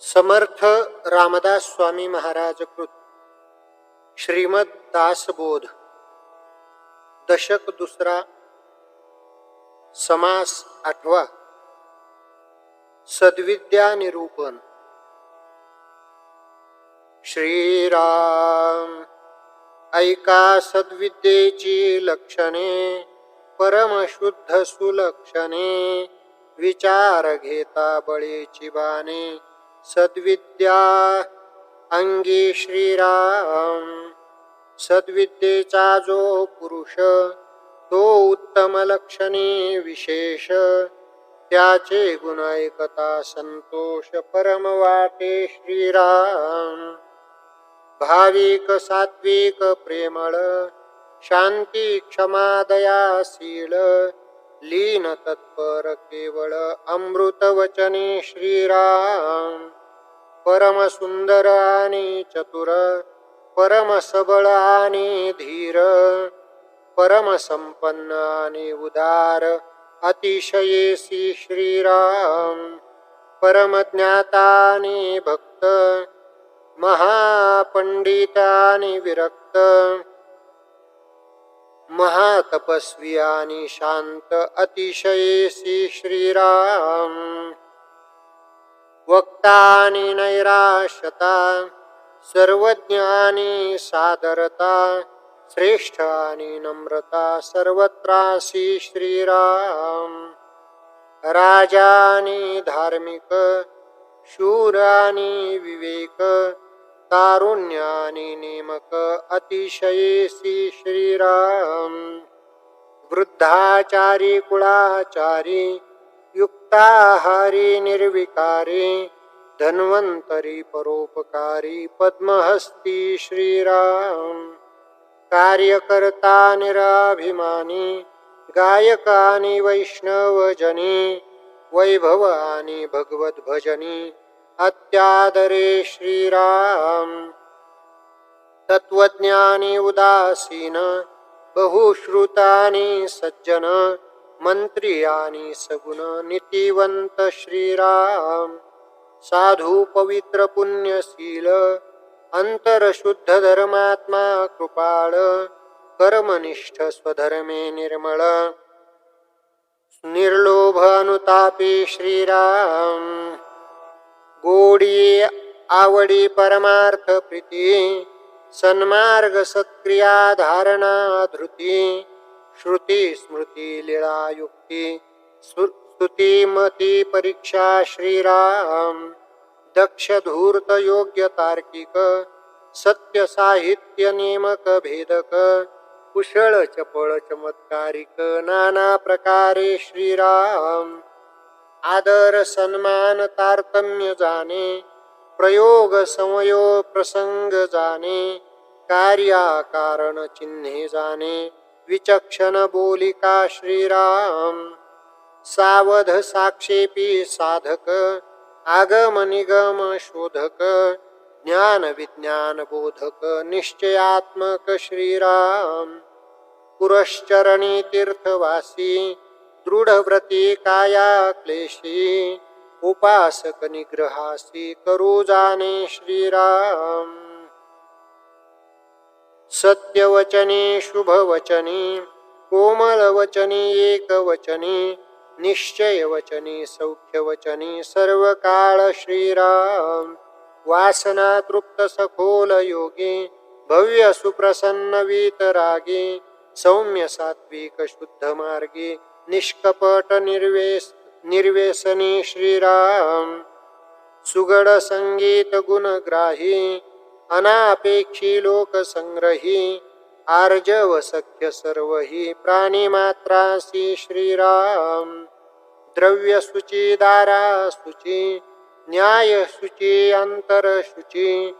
समर्थ रामदास स्वामी महाराज कृत। श्रीमद दासबोध दशक दुसरा। समास आठवा। सद्विद्या निरूपण। श्रीराम ऐका सद्विद्येची लक्षणे परमशुद्ध सुलक्षणे विचार घेता बळीची बाणे। सद्विद्या अंगी श्रीराम। सद्विद्येचा जो पुरुष तो उत्तम लक्षणे विशेष। त्याचे गुण ऐकता संतोष परम वाटे श्रीराम। भाविक सात्विक प्रेमळ शांती क्षमा दयाशील लीन तत्पर केवळ अमृत वचने श्रीराम। परम सुंदर आणि चतुर परम सबळ आणि धीर परम संपन्न आणि उदार अतिशयेसी श्रीराम परम ज्ञाता भक्त महापंडितानि विरक्त महातपस्वी आणि शांत अतिशयेसी श्रीराम वक्तानि नैराश्यता सर्वज्ञानी सादरता श्रेष्ठ आणि नम्रता सर्वत्रासी श्रीराम। राजानी धार्मिक शूरानी विवेक तारुण्यानी नेमक अतिशयेसी श्रीराम। वृद्धाचारी कुळाचारी युक्ताहारी निर्विकारी धन्वंतरी परोपकारी पद्महस्ती श्रीराम। कार्यकर्ता निराभिमानी गायकानी वैष्णवजनी वैभव आणि भगवत भजनी अत्यादरे श्रीराम। तत्वज्ञानी उदासीन बहुश्रुतानी सज्जन मंत्री आणि सगुण नीतिवंत श्रीराम. साधू पवित्र पुण्यशील अंतरशुद्ध धर्मात्मा कृपाळ कर्मनिष्ठ स्वधर्मे निर्मळ. निर्लोभ अनुतापी श्रीराम. गोडी आवडी परमार्थ प्रीती सन्मार्ग सत्क्रिया धारणा धृती. श्रुती स्मृती लीळा युक्ती। स्तुती मती परीक्षा श्रीराम। दक्ष धूर्त योग्य तार्किक। सत्य साहित्य नेमक भेदक। कुशळ चपळ चमत्कारिक। नाना प्रकारे श्रीराम। आदर सन्मान तारतम्य जाणे प्रयोग समयो प्रसंग जाणे कार्याकारण चिन्हे जाणे विचक्षण बोलिका श्रीराम। सावध साक्षेपी साधक आगम निगम शोधक ज्ञान विज्ञान बोधक निश्चयात्मक श्रीराम। पुरश्चरणी तीर्थवासी दृढव्रती काया क्लेशी उपासक निग्रहासी करू जाने श्रीराम। सत्यवचने शुभवचने कोमलवचने एकवचने निश्चयवचने सौख्यवचने सर्व काळ श्रीराम वासना तृप्त सखोल योगे भव्य सुप्रसन्न वीतरागे सौम्य सात्विक शुद्ध मार्गे निष्कपट निर्वेस निर्वेसनी श्रीराम सुगड संगीत गुणग्राही अनापेक्षी लोकसंग्रही आर्जव सख्य सर्वही प्राणिमात्रासी श्रीराम. द्रव्य शुची दारा अंतरशुची न्याय शुची अंतर शुची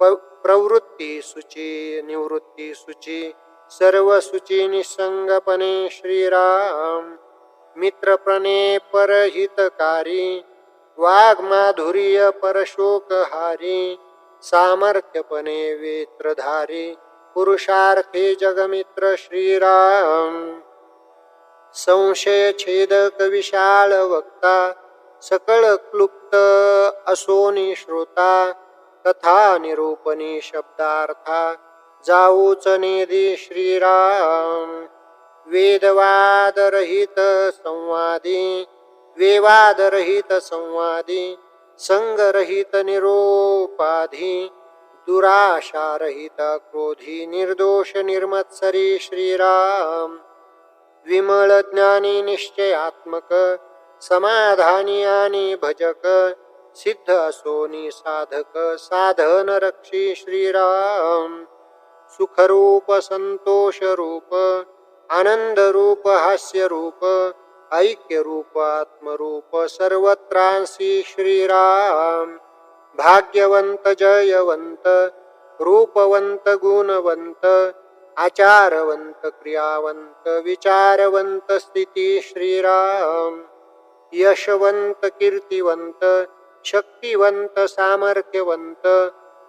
प्रवृत्ती सुची निवृत्ती सुची सर्व सुची निसंगपणे श्रीराम. मित्रप्रणे परहितकारी वाग्माधुर्य परशोकहारी सामर्थ्यपणे वेत्रधारी पुरुषार्थे जगमित्र श्रीराम। संशय छेदक विशाल वक्ता सकळ क्लुप्त असोनी श्रोता कथा निरूपणी शब्दार्था जाऊच नेदी श्रीराम। वेदवादरहित संवादी वेवादरहित संवादी संगरहित निरोपाधी दुराशारहित क्रोधी निर्दोष निर्मत्सरी श्रीराम। विमळ ज्ञानी निश्चयात्मक समाधानी आणि भजक सिद्ध असोनी साधक साधन रक्षी श्रीराम। सुखरूप संतोष रूप आनंद रूप हास्य रूप ऐक्य रूप आत्मरूप सर्वत्रांसी श्रीराम। भाग्यवंत जयवंत रूपवंत गुणवंत आचारवंत क्रियावंत विचारवंत स्थिती श्रीराम। यशवंत कीर्तिवंत शक्तिवंत सामर्थ्यवंत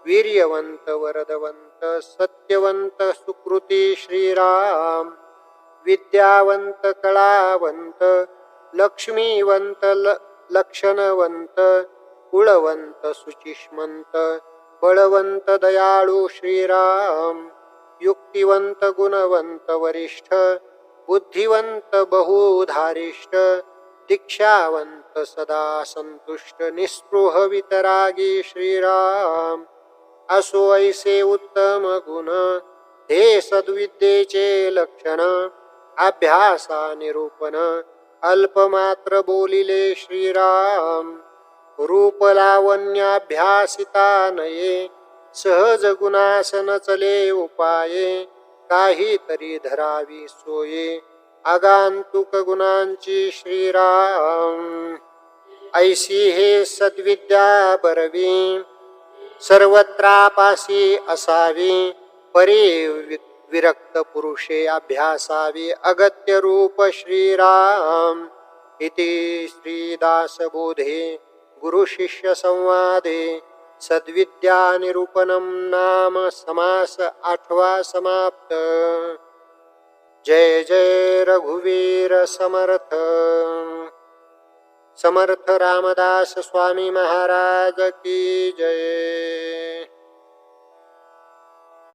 वीर्यवंत वरदवंत सत्यवंत सुकृती श्रीराम। विद्यावंत कळावंत लक्ष्मीवंत ल लक्षणवंत कुळवंत सुचिष्मंत बळवंत दयाळू श्रीराम युक्तिवंत गुणवंत वरिष्ठ बुद्धिवंत बहुधारिष्ठ दीक्षावंत सदा संतुष्ट निस्पृह वितरागी श्रीराम असो ऐसे उत्तम गुण हे सद्विद्येचे लक्षण अभ्यासा निरूपण अल्पमात्र बोलिले श्रीराम। रूप लावण्याभ्यासिता नये सहज गुणासन चले उपाये काहीतरी धरावी सोये। आगांतुक गुणांची श्रीराम। ऐशी हे सद्विद्या बरवी सर्वत्रापासी असावी परी विरक्त पुरुषे अभ्यासावी अगत्य रूप श्रीराम इति श्रीदासबोधे गुरुशिष्यसंवादे संवादे सद्विद्या निरूपणम नाम समास आठवा समाप्त। जय जय रघुवीर समर्थ। समर्थ रामदास स्वामी महाराज की जय।